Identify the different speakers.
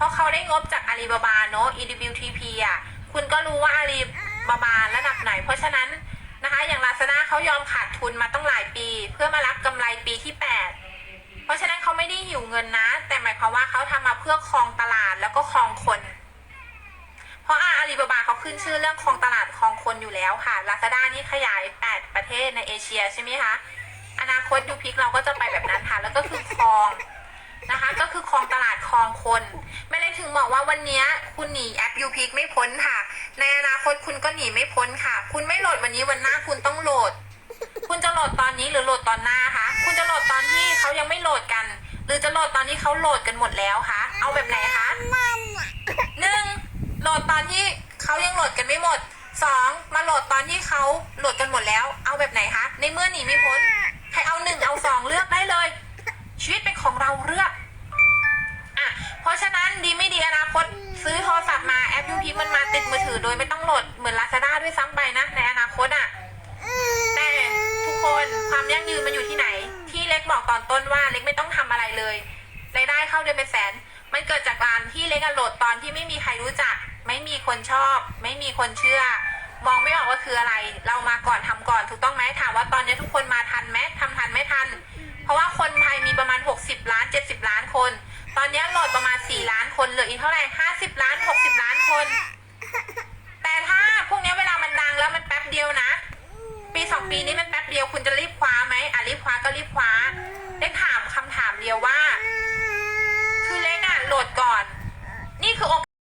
Speaker 1: เพราะเขาได้งบจากอาลีบาบาเนอะ EWTP อะ คุณก็รู้ว่าอาลีบาบาระดับไหน เพราะฉะนั้นนะคะ อย่างลาซาด้าเขายอมขาดทุนมาต้องหลายปี เพื่อมารับกำไรปีที่ 8 เพราะฉะนั้นเขาไม่ได้หิวเงินนะ แต่หมายความว่าเขาทำมาเพื่อครองตลาดแล้วก็ครองคน เพราะอาลีบาบาเขาขึ้นชื่อเรื่องครองตลาดครองคนอยู่แล้วค่ะลาซาด้านี่ขยาย 8 ประเทศในเอเชียใช่ไหมคะอนาคตยูพิกเราก็จะไปแบบนั้นค่ะ แล้วก็คือครองนะคะ ก็คือครองตลาดครองคน ถึงบอกว่าวันเนี้ยคุณหนีแอปยูพิกไม่พ้นค่ะ ในอนาคตคุณก็หนีไม่พ้นค่ะ คุณไม่โหลดวันนี้วันหน้าคุณต้องโหลด คุณจะโหลดตอนนี้หรือโหลดตอนหน้าคะคุณจะโหลดตอนที่เขายังไม่โหลดกัน หรือจะโหลดตอนที่เขาโหลดกันหมดแล้วคะเอาแบบไหนคะ
Speaker 2: มันอะ
Speaker 1: หนึ่งโหลดตอนที่เขายังโหลดกันไม่หมดสองมาโหลดตอนที่เขาโหลดกันหมดแล้ว เอาแบบไหน นั้นดีไม่ดีอนาคตซื้อโทรศัพท์มาแอปยูพีมันมาติดมือถือโดยไม่ต้องโหลดเหมือนลาซาด้าด้วยซ้ำไปนะ ในอนาคตอะ แต่ทุกคนความยั่งยืนมันอยู่ที่ไหน ที่เล็กบอกตอนต้นว่าเล็กไม่ต้องทำอะไรเลยรายได้เข้าเดือนเป็นแสน มันเกิดจากการที่เล็กอะโหลดตอนที่ไม่มีใครรู้จัก ไม่มีคนชอบ ไม่มีคนเชื่อ มองไม่ออกว่าคืออะไร เรามาก่อนทำก่อนถูกต้องไหมถามว่าตอนนี้ทุกคนืออีกเท่าไหร่ห้าสิบล้านหกสิบล้านคน แต่ถ้าพวกนี้เวลามันดังแล้วมันแป๊บเดียวนะ ปีสองปีนี้มันแป๊บเดียวคุณจะรีบคว้าไหมอะรีบคว้าก็รีบคว้าเล็กถามคำถามเดียวว่า คือเล็กอะโหลดก่อน นี่คือโอ